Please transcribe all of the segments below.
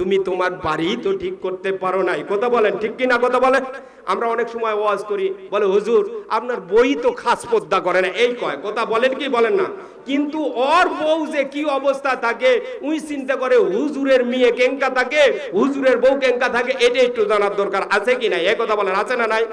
তুমি তোমার বাড়ি তো ঠিক করতে পারো নাই। কথা বলেন, ঠিক কি না কথা বলেন আমরা অনেক সময় ওয়াজ করি, বলে, হুজুর, আপনার বই তো খাস পদ্মা করে না। এই কয়, কথা বলেন কি বলেন না? কিন্তু ওর বউ যে কি অবস্থা থাকে উই চিন্তা করে হুজুরের মেয়ে কেঙ্কা থাকে, হুজুরের বউ কেঙ্কা থাকে এটা একটু জানার দরকার। আছে কি নাই? এই কথা বলেন, আছে না নাই?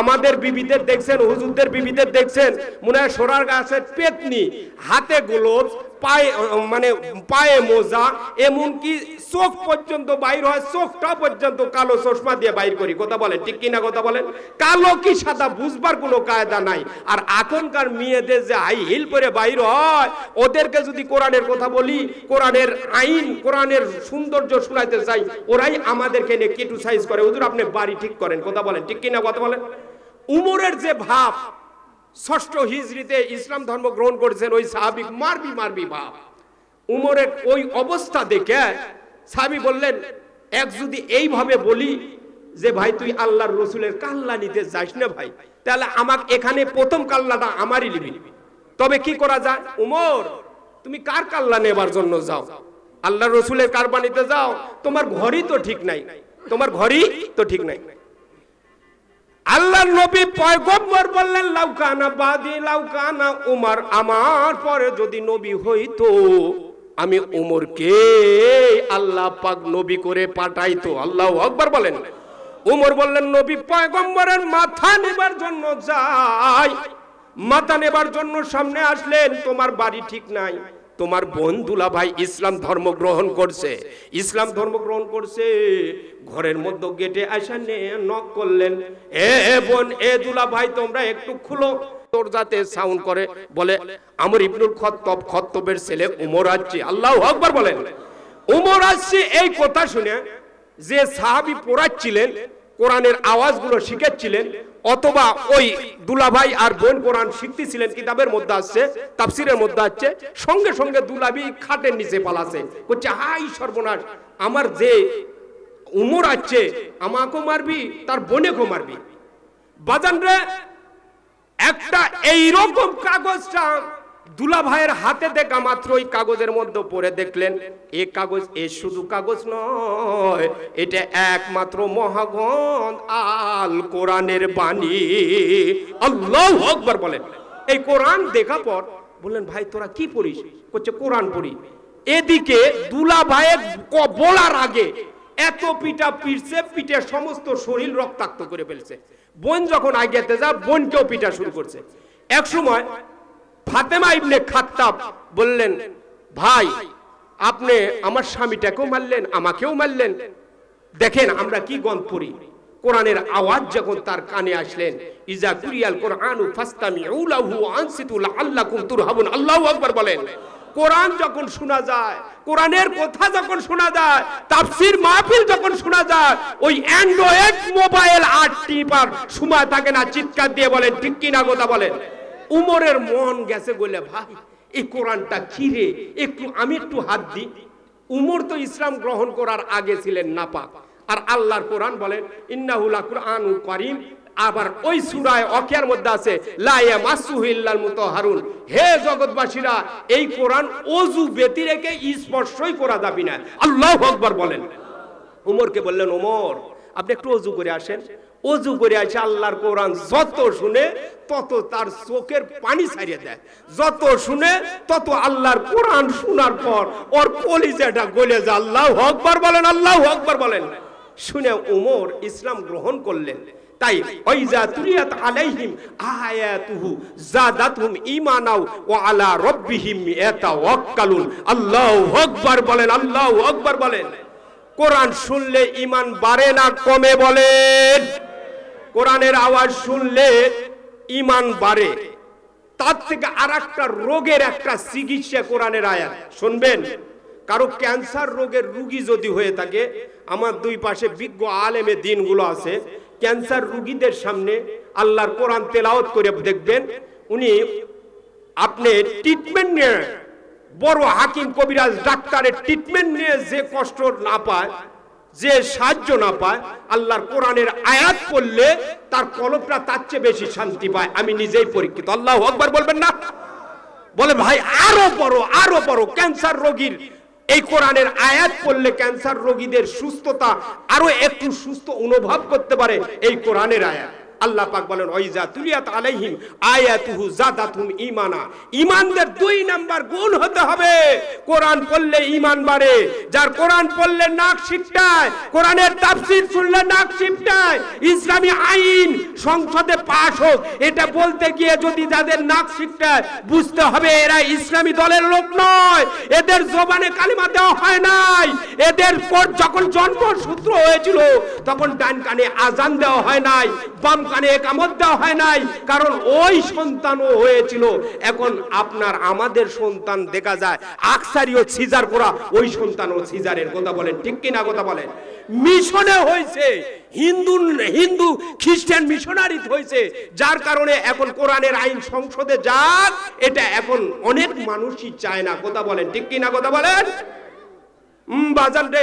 আমাদের বিবিদের দেখছেন, হুজুরদের বিবিদের দেখছেন, মনে হয় সোনার গাছের পেতনি, হাতে গ্লোভস পায়ে মানে পায়ে মোজা, এমনকি চোখ পর্যন্ত বাইর হয়, চোখটা পর্যন্ত কালো চশমা দিয়ে বাইর করি। কথা বলেন, ঠিক কিনা কথা বলেন? কালো কি সাদা, বুঝবার কোনো কায়দা নাই। আর এখনকার মেয়েদের যে হাই হিল পরে বাইর হয়, ওদেরকে যদি কোরআনের কথা বলি, কোরআনের আইন, কোরআনের সৌন্দর্য শোনাইতে চাই, ওরাই আমাদেরকে নিয়ে ক্রিটিসাইজ করে। ওদের আপনি বাড়ি ঠিক করেন, কথা বলেন, ঠিক কিনা কথা বলেন? উমরের যে ভাব ষষ্ঠ হিজড়িতে ইসলাম ধর্ম গ্রহণ করেছেন ওই সাহাবিক মারবি মারবি ভাব উমরের ওই অবস্থা দেখে সাহাবি বললেন, এক যদি এইভাবে বলি যে, ভাই, তুই আল্লাহর রসুলের কাল্লা নিতে যাস না ভাই, তাহলে আমাকে এখানে প্রথম কাল্লাটা আমারই নিবি। তবে কি করা যায়? উমর, তুমি কার কাল্লা নেবার জন্য যাও? আল্লাহ রসুলের কারবা নিতে যাও। তোমার ঘরই তো ঠিক নাই। তোমার ঘরই তো ঠিক নাই। আল্লাহর নবী পয়গম্বর বললেন লাউকানা বাদি লাউকানা উমার। আমার পরে যদি নবী হইতো, আমি উমরকে আল্লাহ পাক নবী করে পাঠাইতো। আল্লাহ আকবার বলেন। উমর বললেন, নবী পয়গম্বরের মাথা নেবার জন্য যাই। মাথা নেবার জন্য সামনে আসলেন, তোমার বাড়ি ঠিক নাই। তোমার বন্ধুলা ভাই ইসলাম ধর্ম গ্রহণ করছে। ইসলাম ধর্ম গ্রহণ করছে। ঘরের মধ্যে গেটে আসা নিয়ে নক করলেন। এ বোন, এ দুলা ভাই তোমরা একটু খুলো। তোর যাতে সাউন্ড করে, বলে, আমর ইবনুল খত্তব, খত্তবের ছেলে উমর আসছে। আল্লাহ আকবার বলেন। উমর আসছে, এই কথা শুনে যে সাহাবি পড়াচ্ছিলেন, কোরআনের আওয়াজগুলো শিখেছিলেন অথবা ওই দুলাভাই আর বোন কোরআন শিখতেছিলেন, কিতাবের মধ্যে আসছে, তাফসিরের মধ্যে আসছে, সঙ্গে সঙ্গে দুলাবি খাটের নিচে পালাছে। করছে হাই সর্বনাশ, আমার যে উমর আছে, আমাকেও মারবি, তার বোনেকেও মারবি। বাজান রে, একটা এইরকম কাগজটা দুলা ভাইয়ের হাতে দেখা মাত্র ওই কাগজের মধ্যে পড়ে দেখলেন, এ কাগজ, এ শুধু কাগজ নয়, এটা একমাত্র মহাগণ আল কোরআনের বাণী। আল্লাহ আকবার বলেন। এই কোরআন দেখা পর বললেন, ভাই, তোরা কি পড়িস? করছে কোরআন পড়ি। এদিকে দুলা ভাইয়ের বলার আগে এত পিটা পিটছে পিঠে সমস্ত শরীর রক্তাক্ত করে ফেলছে। বোন যখন আগেতে যা বোনকেও পিটা শুরু করছে। এক সময় ফাতেমা ইবনে খাত্তাব বললেন, ভাই, আপনি আমার স্বামীটাকেও মারলেন, আমাকেও মারলেন। দেখেন আমরা কি গন্ধ পড়ি কোরআনের আওয়াজ যখন তার কানে আসলেন, ইজা কুরিয়াল কোরআনু আল্লাহু আকবার বলেন, কোরআন যখন শোনা যায়, কোরআনের কথা যখন শোনা যায়, তাফসির মাহফিল যখন শোনা যায়, ওই অ্যান্ড্রয়েড মোবাইল আর টিপার সময় থাকে না, চিৎকার দিয়ে বলেন, ঠিক কিনা কথা বলেন? উমরের মন গেছে বলে, ভাই, এই কোরআনটা কি রে? একটু, আমি একটু হাত দিই। উমর তো ইসলাম গ্রহণ করার আগে ছিলেন নাপাক। আর আল্লাহর কোরআন বলেন ইন্নাহুলা কোরআন করিম। আবার ওই সূরায় অকিয়ার মধ্যে আছে, লা ইয়ামাসসুহু ইল্লাল মুতাহহারুন হে জগৎবাসীরা, এই কোরআন ওযু ব্যতি রেখে স্পর্শই করা যাবে না। আল্লাহু বলেন। উমরকে বললেন ওমর আপনি একটু অজু করে আসেন। অজু করে আসে, আল্লাহর কোরআন যত শুনে, তত তার চোখের পানি ছাড়িয়ে দেয়। যত শুনে, তত আল্লাহর কোরআন শোনার পর ওর কলিজাটা গলে যায়। আল্লাহ আকবার বলেন, আল্লাহ আকবার বলেন। শুনে উমর ইসলাম গ্রহণ করলেন। তাই ওইজা তুলিয়াত আলাইহিম আয়াতুহু জাদাতহুম ঈমানাও ওয়া আলা রাব্বিহিম ইয়াতাওয়াক্কালুন। আল্লাহু আকবার বলেন, আল্লাহু আকবার বলেন। কোরআন শুনলে ইমান বাড়ে না, কমে বলেন কোরআনের আওয়াজ শুনলে ইমান বাড়ে। তার থেকে আর একটা রোগের একটা চিকিৎসা কোরআনের আয়াত। শুনবেন? কারও ক্যান্সার রোগের রুগী যদি হয়ে থাকে, আমার দুই পাশে বিজ্ঞ আলেমে দিনগুলো আছে, ক্যান্সার রুগীদের সামনে আল্লাহর কোরআন তেলাওত করে দেখবেন, উনি আপনি ট্রিটমেন্ট নিয়ে বড় হাকিম কবিরাজ ডাক্তারের ট্রিটমেন্ট নিয়ে যে কষ্ট না পায়, যে সাহায্য না পায়, আল্লাহর কোরআনের আয়াত পড়লে তার কলপটা তার চেয়ে বেশি শান্তি পায়। আমি নিজেই পরীক্ষিত। আল্লাহ আকবার বলবেন না? বলে, ভাই, আরও বড় আরও বড় ক্যান্সার রোগীর এই কোরআনের আয়াত পড়লে ক্যান্সার রোগীদের সুস্থতা আরও একটু সুস্থ অনুভব করতে পারে এই কোরআনের আয়াত। আল্লাহ পাক বলেন ওইজা তুলিয়াত আলাইহিম আয়াতুহু জাদাতুম ঈমানা। ঈমানদের দুই নাম্বার গুণ হতে হবে। কোরআন পড়লে ঈমান বাড়ে। যার কোরআন পড়লে নাক শিপটায় কোরআনের তাফসীর শুনলে নাক শিপটায় ইসলামী আইন সংসদে পাশ হোক, এটা বলতে গিয়ে যদি যাদের নাক শিপটায় বুঝতে হবে এরা ইসলামী দলের লোক নয়। এদের জবানে কালিমা দেওয়া হয় নাই। এদের পর যখন জন্মসূত্র হয়েছিল, তখন ডান কানে আজান দেওয়া হয় নাই, বাম কানে একামত দেওয়া হয় নাই, কারণ ওই সন্তানও হয়েছিল। এখন আপনার আমাদের সন্তান দেখা যায় আকসারিও সিজার করা ওই সন্তানও সিজারের কথা বলেন, ঠিক কিনা কথা বলেন? মিশনে হয়েছে, হিন্দু হিন্দু খ্রিস্টান মিশনারি হয়েছে, যার কারণে এখন কোরআনের আইন সংসদে যাক, এটা এখন অনেক মানুষই চায় না। কথা বলেন, ঠিক কিনা কথা বলেন? বাজান রে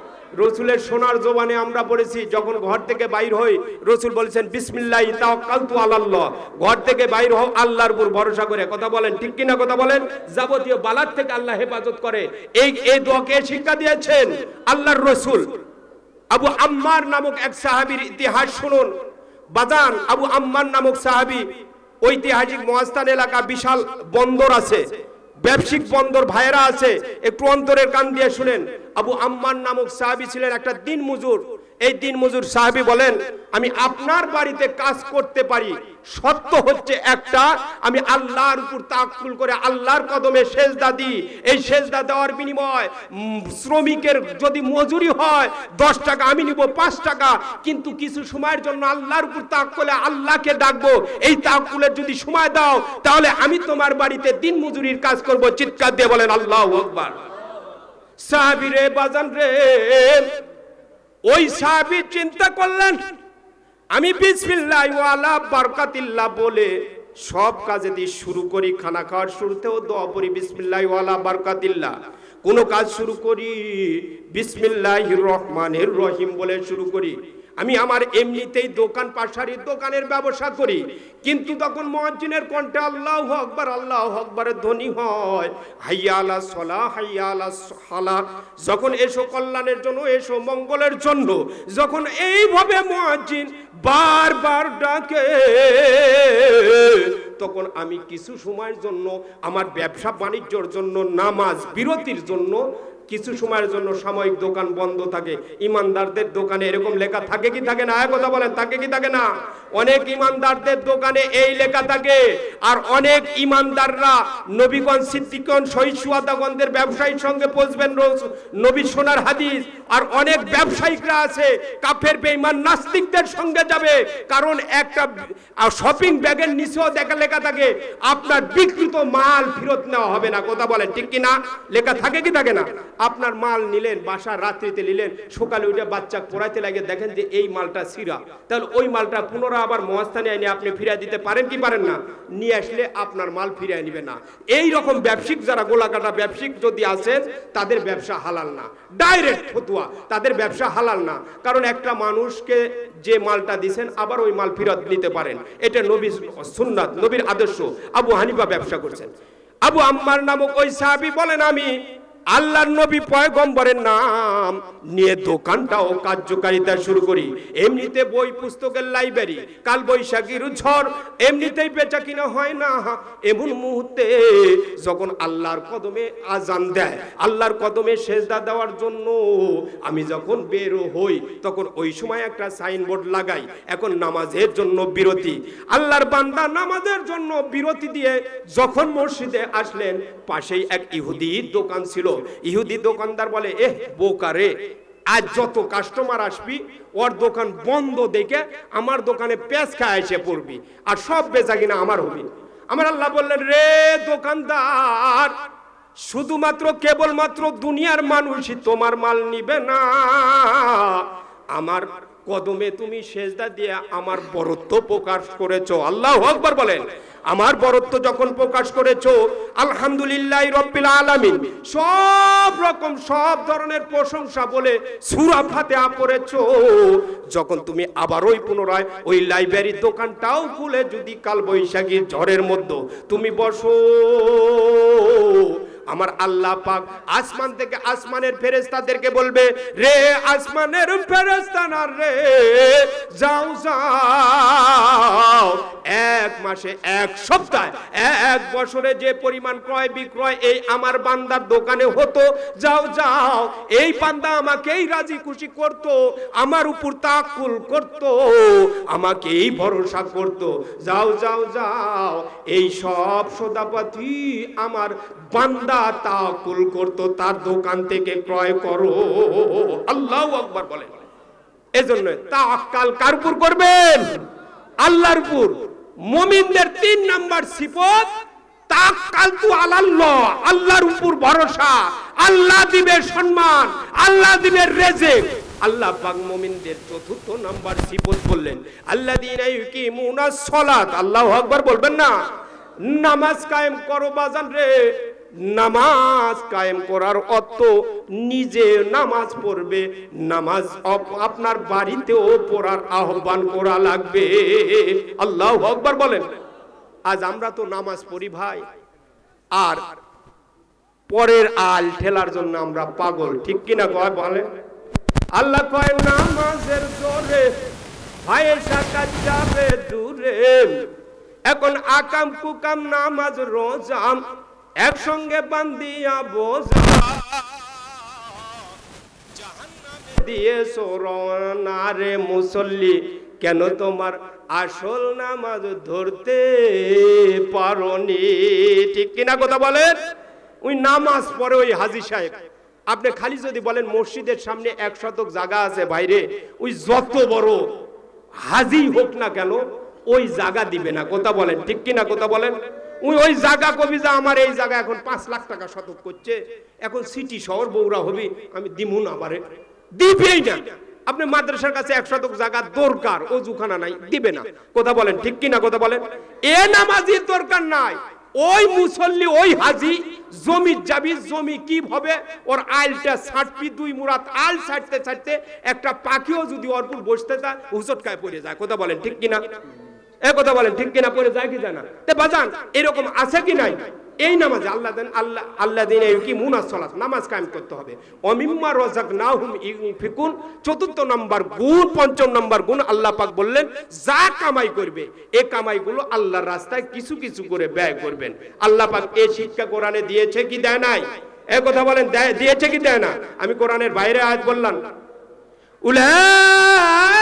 রসুলের সোনার জবানে আমরা পড়েছি, যখন ঘর থেকে বাইর হই, রসুল বলেছেন, বিসমিল্লাহ তাওয়াক্কালতু আলাল্লাহ। ঘর থেকে বাইর হও, আল্লাহর উপর ভরসা করে। কথা বলেন, ঠিক কিনা কথা বলেন? যাবতীয় বালার থেকে আল্লাহ হেফাজত করে। এই এই দোয়াকে শিক্ষা দিয়েছেন? আল্লাহর রসুল। আবু আম্মার নামক এক সাহাবীর ইতিহাস শুনুন। বাজান, আবু আম্মার নামক সাহাবী ঐতিহাসিক মহাস্থান এলাকা বিশাল বন্দর আছে। ব্যবসায়িক বন্দর ভাইয়েরা আছে, একটু অন্তরের কান দিয়ে শুনেন। আবু আম্মার নামক সাহাবি ছিলেন একটা দিন মজুর এই দিন মজুর সাহাবী বলেন, আমি আপনার বাড়িতে কাজ করতে পারি। সত্য হচ্ছে একটা, আমি আল্লাহর উপর তাকুল করে আল্লাহর কদমে সেজদা দিই। এই সেজদা দেওয়ার বিনিময় শ্রমিকের যদি মজুরি হয়, দশ টাকা, আমি নিব পাঁচ টাকা। কিন্তু কিছু সময়ের জন্য আল্লাহর উপর তাকুলে আল্লাহকে ডাকবো। এই তাকুলের যদি সময় দাও, তাহলে আমি তোমার বাড়িতে দিন মজুরির কাজ করব। চিৎকার দিয়ে বলেন, আল্লাহ আকবার। সাহাবি রে, বাজান রে ওই সাহাবি চিন্তা করলেন, আমি বিসমিল্লাহ বারকাতিল্লাহ বলে সব কাজে দিয়ে শুরু করি, খানা খাওয়ার শুরুতেও দোয়া পড়ি, বিসমিল্লাহ ওয়ালা বারকাতিল্লাহ। কোন কাজ শুরু করি বিসমিল্লাহ রহমানের রহিম বলে শুরু করি। আমি আমার এমনিতেই দোকান পাশারির দোকানের ব্যবসা করি। কিন্তু তখন মহাজিনের কণ্ঠে আল্লাহ আকবার, আল্লাহ আকবরের ধ্বনি হয়। হাইয়া আলা সলা হাইয়া আলা হালা যখন এসো কল্যাণের জন্য, এসো মঙ্গলের জন্য, যখন এইভাবে মহাজিন বারবার ডাকে, তখন আমি কিছু সময়ের জন্য, আমার ব্যবসা বাণিজ্যর জন্য, নামাজ বিরতির জন্য কিছু সময়ের জন্য সাময়িক দোকান বন্ধ থাকে। ইমানদারদের দোকানে এরকম লেখা থাকে কি থাকে না? কথা বলেন, থাকে কি থাকে না? অনেক ইমানদারদের দোকানে এই লেখা থাকে। আর অনেক ইমানদাররা নবীগঞ্জ সিদ্দিকগঞ্জ সহিষ্ণুয়াদাগঞ্জের ব্যবসায়ীর সঙ্গে পৌঁছবেন নবী সোনার হাদিস। আর অনেক ব্যবসায়িকরা আছে, কাফের, বেঈমান, নাস্তিকদের সঙ্গে যাবে। কারণ একটা শপিং ব্যাগের নিচেও দেখা লেখা থাকে, আপনার বিকৃত মাল ফেরত নেওয়া হবে না। কথা বলেন, ঠিক কি না? লেখা থাকে কি থাকে না? আপনার মাল নিলেন, বাসার রাত্রিতে নিলেন, সকালে উঠে বাচ্চা পড়াইতে লাগে দেখেন যে এই মালটা সিরা। তাহলে ওই মালটা পুনরায় আবার মহাস্থানে এনে আপনি ফিরিয়ে দিতে পারেন কি পারেন না? নিয়ে আসলে আপনার মাল ফিরিয়ে নিবে না। এই রকম ব্যবসায়িক যারা গোলাকাটা ব্যবসায়িক যদি আছেন, তাদের ব্যবসা হালাল না। ডাইরেক্ট ফতুয়া, তাদের ব্যবসা হালাল না। কারণ একটা মানুষকে যে মালটা দিছেন, আবার ওই মাল ফিরত নিতে পারেন। এটা নবীর সুন্নাত, নবীর আদর্শ। আবু হানিফা ব্যবসা করছেন। আবু আম্মার নামক ওই সাহাবি বলেন, আমি আল্লাহর নবী পয়গম্বরের নাম নিয়ে দোকানটাও কার্যকারিতা শুরু করি। এমনিতে বই পুস্তকের লাইব্রেরি কাল বৈশাখীর ঝড়, এমনিতেই বেচা কিনা হয় না। এমন মুহূর্তে যখন আল্লাহর কদমে আজান দেয়, আল্লাহর কদমে সেজদা দেওয়ার জন্য আমি যখন বের হই, তখন ওই সময় একটা সাইনবোর্ড লাগাই, এখন নামাজের জন্য বিরতি। আল্লাহর বান্দা নামাজের জন্য বিরতি দিয়ে যখন মসজিদে আসলেন, পাশেই এক ইহুদির দোকান ছিল। ইহুদি দোকানদার বলে, এহ বোকারে আজ যত কাস্টমার আসবি, ওর দোকান বন্ধ দেখে আমার দোকানে পেঁচ খায় এসে পড়বি, আর সব বেচা কিনা আমার হবি আমার আল্লাহ বললেন, রে দোকানদার, শুধুমাত্র কেবলমাত্র দুনিয়ার মানুষই তোমার মাল নিবে না। আমার কদমে তুমি সেজদা দিয়ে আমার বরত্ব প্রকাশ করেছ। আল্লাহ আকবার বলেন। আমার বরত্ব যখন প্রকাশ করেছ, আলহামদুলিল্লাহ রব্বিল আলামিন। সব রকম, সব ধরনের প্রশংসা বলে সূরা ফাতিহা পড়েছো। যখন তুমি আবার ওই পুনরায় ওই লাইব্রেরির দোকানটাও খুলে যদি কাল বৈশাখী ঝড়ের মধ্যে তুমি বসো আমার আল্লাহ পাক আসমান থেকে আসমানের ফেরেস্তাদেরকে বলবে, রে আসমানের ফেরেস্তানা রে, যাও যাও। এক মাসে, এক সপ্তাহে, এক বছরে যে পরিমাণ ক্রয় বিক্রয় এই আমার বান্দার দোকানে হতো, যাও যাও। এই বান্দা আমাকেই রাজি খুশি করত, আমার উপর তাকুল করত, আমাকেই ভরসা করত। যাও যাও যাও। এই সব সদাপাতি আমার বান্দা তাকুল করত, তার দোকান থেকে ক্রয় করো। আল্লাহ আকবার বলেন এজন্য তাক্কাল কার উপর করবেন? আল্লাহর উপর। তিন নাম্বার সিফত তাক্কাল তু আলাল্লাহ, আল্লাহর উপর ভরসা। আল্লাহ দিবে সম্মান, আল্লাহ দিবে রেজেক। আল্লাহ পাক মুমিনদের চতুর্থ নাম্বার সিফত বললেন, আল্লাযীনা ইউকিমুনাস সালাত। আল্লাহু আকবার বলবেন না? নামাজ কায়েম করো বাজান রে। নামাজ কায়েম করার অর্থ নিজে নামাজ পড়বে, নামাজ আপনার বাড়িতেও পড়ার আহ্বান করা লাগবে। আল্লাহ আকবার বলেন, আজ আমরা তো নামাজ পড়ি ভাই, আর পরের আল ঠেলার জন্য আমরা পাগল, ঠিক কিনা কয় বলেন? আল্লাহ কয়, নামাজের জোরে ভাইয়ের সাকাত যাবে দূরে। এখন আকাম কুকাম নামাজ রোজাম একসঙ্গে বান্দিয়া বোঝা। দিয়ে সোরনারে মুসল্লি, কেন তোমার আসল নামাজ ধরতে পারনি? ঠিক কিনা কথা বলেন? ওই নামাজ পড়ে ওই হাজি সাহেব। আপনি খালি যদি বলেন মসজিদের সামনে এক শতক জায়গা আছে বাইরে, ওই যত বড় হাজি হোক না কেন, ওই জায়গা দিবে না। কথা বলেন, ঠিক কিনা কথা বলেন? ওই ওই জায়গা কবি যা আমার, এই জায়গা এখন পাঁচ লাখ টাকা শতক করছে। এখন সিটি শহর বৌরা হবি, আমি দিমু না পারে দিবেই না। আপনি মাদ্রাসার কাছে এক শতক জায়গা দরকার, অজুখানা নাই, দিবে না। কথা বলেন, ঠিক কিনা কথা বলেন? এ নামাজি দরকার নাই। ওই মুসল্লি, ওই হাজি, জমি যাবি, জমি কি হবে, ওর আইলটা ছাটপি দুই মুরাত আল ছাড়তে ছাড়তে একটা পাখিও যদি অর্পুর বসতে তা হুচটকায় পড়ে যায়। কথা বলেন, ঠিক কিনা? এ কথা বলেন, ঠিক কিনা, পড়ে যায় কি যায় না? তে বাজান, এরকম আছে কি নাই? এই নামাজে আল্লাহ দেন, আল্লাহ আল্লাহ দিন কি মুনাজ সলাত নামাজ কায়েম করতে হবে। অমিম্মা রজাক নাহুম ফিকুন চতুর্থ নাম্বার গুণ, পঞ্চম নাম্বার গুণ আল্লাহ পাক বললেন, যা কামাই করবে, এ কামাইগুলো আল্লাহর রাস্তায় কিছু কিছু করে ব্যয় করবেন। আল্লাহ পাক এই শিক্ষা কোরআনে দিয়েছে কি দেয় নাই? এ কথা বলেন, দেয়- দিয়েছে কি দেয় না? আমি কোরআনের বাইরে আজ বললাম। উলাইকা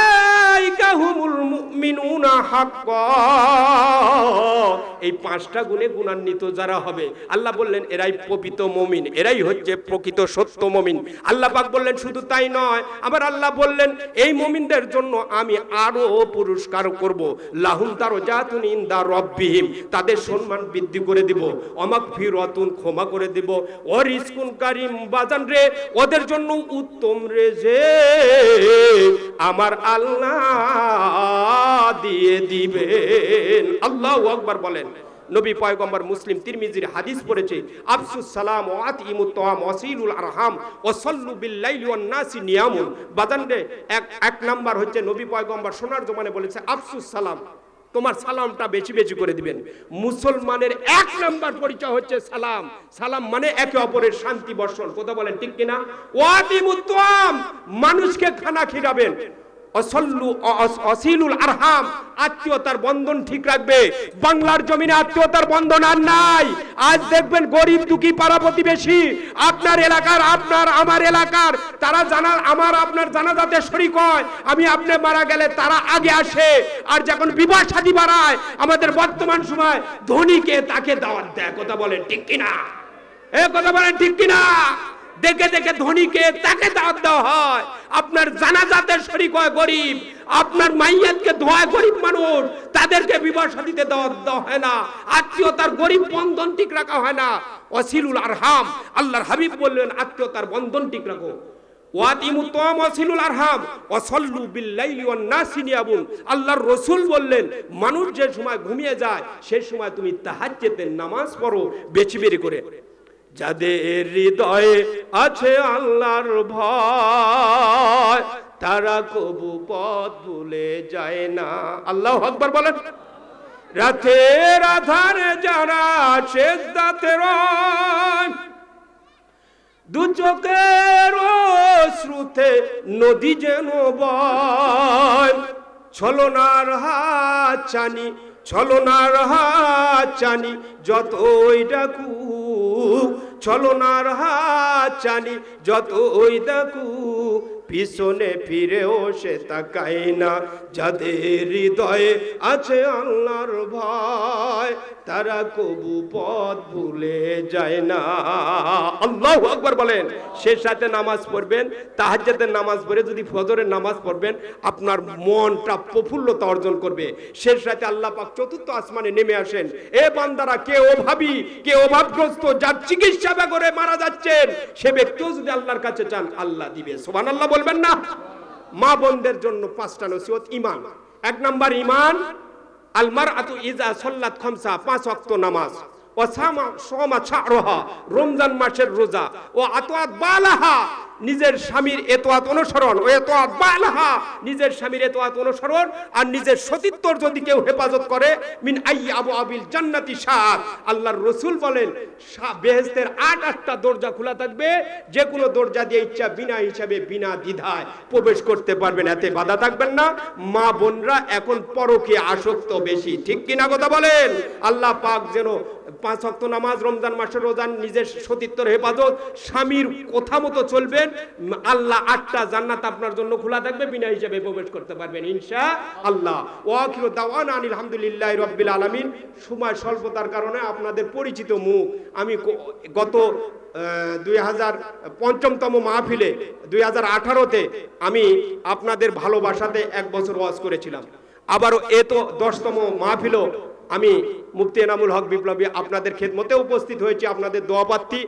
এই পাঁচটা গুণে গুণান্বিত যারা হবে, আল্লাহ বললেন, এরাই প্রকৃত মমিন, এরাই হচ্ছে প্রকৃত সত্য মমিন। বললেন, শুধু তাই নয়, আবার আল্লাহ বললেন, এই মমিনদের জন্য আমি আরও পুরস্কার করব। জাতুন ইন্দা তাদের সম্মান বৃদ্ধি করে দিব অমাক ফিরতুন ক্ষমা করে দিব। ও কারিম, বাজান রে, ওদের জন্য উত্তম রে যে আমার আল্লাহ দিয়ে দিবেন। আল্লাহ আকবার বলেন। নবী পয়গম্বর মুসলিম তিরমিজির হাদিস পড়েছে, আফসুস সালাম ও আতিমুত তাম ওয়াসিলুল আরহাম ও সাল্লু বিল লাইলি ওয়ান নাসি নিয়ামুন। বাজান এক এক নাম্বার হচ্ছে নবী পয়গম্বর সোনার জমানে বলেছে, আফসুস সালাম, তোমার সালামটা বেশি বেশি করে দিবেন। মুসলমানের এক নাম্বার পরিচয় হচ্ছে সালাম। সালাম মানে একে অপরের শান্তি বর্ষণ। কথা বলেন ঠিক কিনা? ওয়াতিমুত্তাম মানুষকে খানা খিরাবেন। অসল্লু আরহাম। আত্মীয়তার বন্ধন ঠিক রাখবে। বাংলার জমিনে আত্মীয়তার বন্ধন আর নাই। আজ দেখবেন গরিব দুঃখী পাড়া প্রতিবেশী, আপনার এলাকার, আপনার, আমার এলাকার, তারা জানা, আমার, আপনার জানাজাতে শরিক হয়। আমি আপনি মারা গেলে তারা আগে আসে। আর যখন বিবাহ শাদী বাড়ায়, আমাদের বর্তমান সময় ধনীকে তাকে দাওয়াত দেয়। কথা বলেন ঠিক কিনা? এ কথা বলেন ঠিক কিনা? দেখে দেখে ধনীকে তাকে দাওয়াত দেওয়া হয়। আপনার জানাজাতে শরিক হয় গরিব, আপনার মাইয়াতকে ধোয়া গরিব মানুষ, তাদেরকে বিবাহ দাওয়াত দেওয়া হয় না। আত্মীয়তার গরিব বন্ধন ঠিক রাখা হয় না। অসিলুল আরহাম, আল্লাহর হাবিব বললেন, আত্মীয়তার বন্ধন ঠিক রাখো। আল্লাহর রাসূল বললেন, মানুষ যে সময় ঘুমিয়ে যায় সেই সময় তুমি তাহাজ্জুদের নামাজ পড়ো, বেশি বেশি করে। যাদের হৃদয়ে আছে আল্লাহর ভয়, তারা কবু পথ ভুলে যায় না। আল্লাহ আকবার বলেন। রাতের আধারে যারা সেজদাতে রয় দু চোখের শ্রুতে নদী যেন বয়, ছলনার হাত চানি ছলনার হাত চানি যতই ডাকু ছলনার হাত চানি যতই ডাকু পিছনে ফিরেও সে তাকায় না। যাদের হৃদয়ে আছে আল্লাহর ভয়, তারা কবু পথ ভুলে যায় না। আল্লাহ আকবার বলেন সে সাথে নামাজ পড়বেন তাহাজ্জাতের নামাজ পড়ে যদি ফজরের নামাজ পড়বেন, আপনার মনটা প্রফুল্লতা অর্জন করবে। সে সাথে আল্লাহ পাক চতুর্থ আসমানে নেমে আসেন, এ বান্দারা, কে অভাবী, কে অভাবগ্রস্ত, যার চিকিৎসা করে মারা যাচ্ছেন, সে ব্যক্তিও যদি আল্লাহর কাছে চান, আল্লাহ দিবে। সোবান আল্লাহ বলবেন না। মা বোনদের জন্য পাঁচটা নসিহত ইমান এক নম্বর ইমান আলমার আতু ইজা সল্লাত খমসা, পাঁচ অক্ত নামাজ। ও সামা সমা ছাড়হা রমজান মাসের রোজা। ও আতোয়াত বালাহা নিজের স্বামীর এতোয়াত অনুসরণ, ও এতোয়াত বালাহা, নিজের স্বামীর এতোয়াত অনুসরণ আর নিজের সতীত্বর যদি কেউ হেফাজত করে, মিন আই আবু আবিল জান্নাতি সাত আল্লাহর রসুল বলেন বেহেস্তের আট, আটটা দরজা খোলা থাকবে, যে কোনো দরজা দিয়ে ইচ্ছা বিনা হিসাবে, বিনা দ্বিধায় প্রবেশ করতে পারবেন, এতে বাধা থাকবেন না। মা বোনরা এখন পরকে আসক্ত বেশি, ঠিক কিনা কথা বলেন? আল্লাহ পাক যেন পাঁচ ওয়াক্ত নামাজ, রমজান মাসের রোজান নিজের সতীত্বর হেফাজত, স্বামীর কথা মতো চলবেন আল্লাহ আটটা জান্নাত আপনার জন্য খোলা থাকবে, বিনা হিসাবে প্রবেশ করতে পারবেন ইনশা আল্লাহ ওয়াকির দাওয়ান আনিল হামদুলিল্লাহ রব্বিল আলামিন। সময় স্বল্পতার কারণে আপনাদের পরিচিত মুখ। আমি গত দুই হাজার পঞ্চমতম মাহফিলে দুই হাজার আঠারোতে আমি আপনাদের ভালোবাসাতে এক বছর ওয়াজ করেছিলাম। আবারও এ তো দশতম মাহফিলও আমি মুফতি এনামুল হক বিপ্লবী আপনাদের খেদমতে উপস্থিত হয়েছি, আপনাদের দোয়া পাত্রী